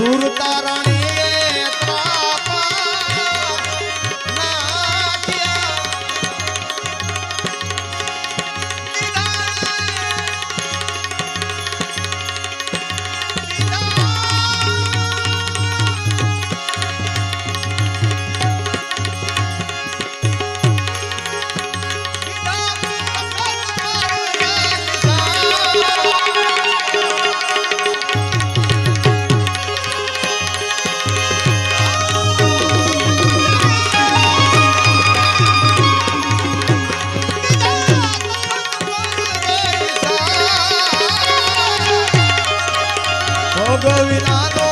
સુરતારાણી ભોગવિનાનો